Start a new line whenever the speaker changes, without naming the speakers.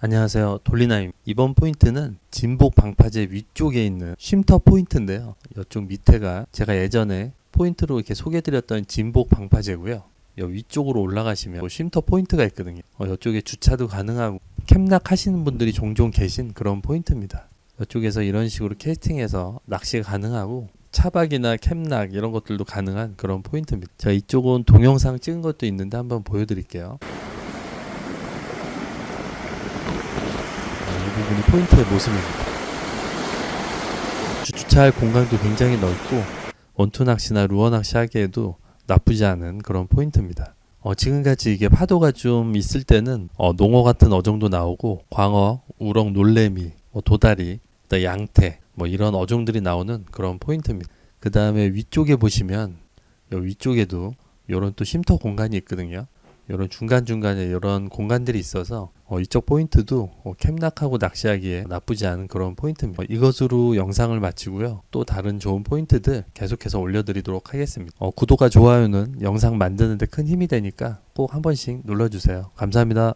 안녕하세요. 돌리나임. 이번 포인트는 진복 방파제 위쪽에 있는 쉼터 포인트인데요. 이쪽 밑에가 제가 예전에 포인트로 이렇게 소개드렸던 진복 방파제고요. 여 위쪽으로 올라가시면 뭐 쉼터 포인트가 있거든요. 어, 이쪽에 주차도 가능하고 캠락 하시는 분들이 종종 계신 그런 포인트입니다. 이쪽에서 이런 식으로 캐스팅해서 낚시가 가능하고 차박이나 캠락 이런 것들도 가능한 그런 포인트입니다. 자 이쪽은 동영상 찍은 것도 있는데 한번 보여드릴게요. 이 부분이 포인트의 모습입니다. 주- 주차할 공간도 굉장히 넓고 원투 낚시나 루어 낚시 하기에도 나쁘지 않은 그런 포인트입니다. 어, 지금같이 이게 파도가 좀 있을 때는 어, 농어 같은 어종도 나오고 광어, 우럭, 놀래미, 뭐 도다리, 양태 뭐 이런 어종들이 나오는 그런 포인트입니다. 그 다음에 위쪽에 보시면 요 위쪽에도 이런 또 쉼터 공간이 있거든요. 이런 중간 중간에 이런 공간들이 있어서 어, 이쪽 포인트도 어, 캠락하고 낚시하기에 나쁘지 않은 그런 포인트입니다. 어, 이것으로 영상을 마치고요. 또 다른 좋은 포인트들 계속해서 올려드리도록 하겠습니다. 어, 구독과 좋아요는 영상 만드는데 큰 힘이 되니까 꼭 한 번씩 눌러주세요. 감사합니다.